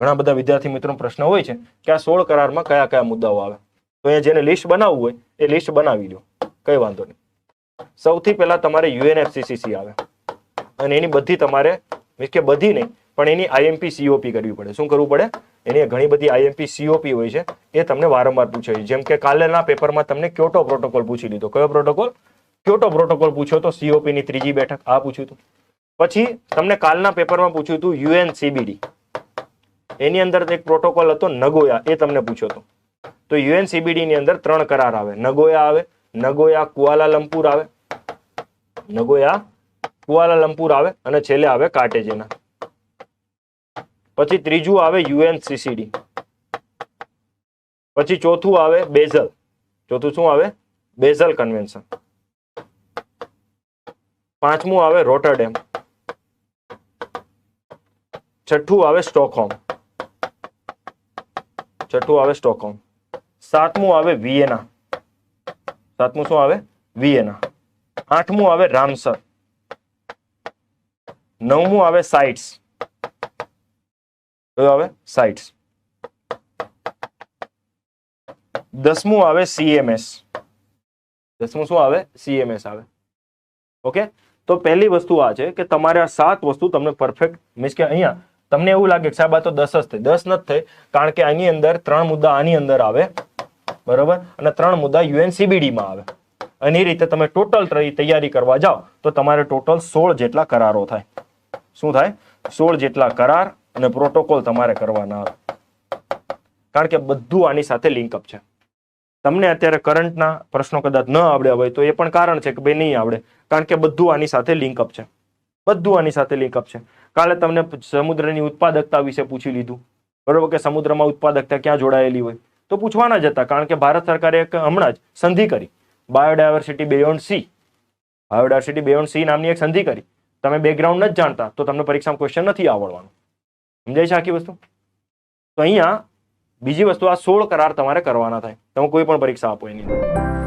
ઘણા બધા વિદ્યાર્થી મિત્રો પ્રશ્ન હોય છે કે આ સોળ કરારમાં કયા કયા મુદ્દાઓ આવે? તો અહીંયા જેને લિસ્ટ બનાવવું હોય, એ લિસ્ટ બનાવી લો કઈ વાંધો નહીં. સૌથી પહેલા તમારે યુએનએફસીસીસી આવે. અને એની બધી તમારે, મીન્સ કે બધી નહીં, પણ એની આઈએમપી સીઓપી કરવી પડે. શું કરવું પડે? એની ઘણી બધી આઈએમપી સીઓપી હોય છે, એ તમને વારંવાર પૂછે છે. જેમ કે કાલેના પેપરમાં તમને ક્યોટો પ્રોટોકોલ પૂછી લીધો. કયો પ્રોટોકોલ? ક્યોટો પ્રોટોકોલ પૂછ્યો તો સીઓપીની ત્રીજી બેઠક. આ પૂછ્યું હતું પછી તમને કાલના પેપરમાં પૂછ્યું હતું યુએનસીબીડી. એની અંદર એક પ્રોટોકોલ હતો, નગોયા, એ તમને પૂછ્યો હતો. તો યુએનસીબીડી ની અંદર ત્રણ કરાર આવે. નગોયા આવે, નગોયા, કુઆલાલંપુર આવે. નગોયા, કુઆલાલંપુર આવે અને છેલ્લે આવે કાર્ટેજેના પછી ત્રીજું આવે યુએનસીસીડી પછી ચોથું આવે બેઝલ. ચોથું શું આવે? Basel convention. પાંચમું આવે રોટરડેમ. છઠ્ઠું આવે સ્ટોકહોમ. છઠ્ઠું આવે સ્ટોકહોમ. સાતમું આવે વિયેના સાતમું શું આવે? વિયેના આઠમું આવે રામસર. નવમું આવે સાઇટ્સ. કયું આવે? સાઇટ્સ. દસમું આવે સીએમએસ. દસમું શું આવે? સીએમએસ આવે. ઓકે? તો પહેલી વસ્તુ આ છે કે તમારે આ સાત વસ્તુ તમને પરફેક્ટ મીન્સ કે અહીંયા તમને એવું લાગે કે સાહેબ, આ તો દસ જ થઈ. દસ નથી થઈ, કારણ કે આની અંદર ત્રણ મુદ્દા આની અંદર આવે. બરોબર? અને ત્રણ મુદ્દા યુએનસીબીડીમાં આવે. અને એ રીતે તમે ટોટલ તૈયારી કરવા જાઓ, તો તમારે ટોટલ સોળ જેટલા કરારો થાય. શું થાય? સોળ જેટલા કરાર અને પ્રોટોકોલ તમારે કરવાના આવે. કારણ કે બધું આની સાથે લિંકઅપ છે. તમને અત્યારે કરંટના પ્રશ્નો કદાચ ન આવડ્યા હોય, તો એ પણ કારણ છે કે ભાઈ નહીં આવડે. કારણ કે બધું આની સાથે લિંકઅપ છે. બધું આની સાથે લિંકઅપ છે. કાલે તમને સમુદ્રની ઉત્પાદકતા વિશે પૂછી લીધું. બરોબર કે સમુદ્રમાં ઉત્પાદકતા ક્યાં જોડાયેલી હોય? તો પૂછવાના જ હતા, કારણ કે ભારત સરકારે હમણાં જ સંધિ કરી. Biodiversity beyond sea biodiversity beyond sea નામની એક સંધિ કરી. તમે બેકગ્રાઉન્ડ નથી જાણતા, તો તમને પરીક્ષામાં ક્વેશ્ચન નથી આવડવાનું. સમજાય છે આખી વસ્તુ? તો અહીંયા બીજી વસ્તુ આ સોળ કરાર તમારે કરવાના થાય. તમે કોઈ પણ પરીક્ષા આપો એની અંદર.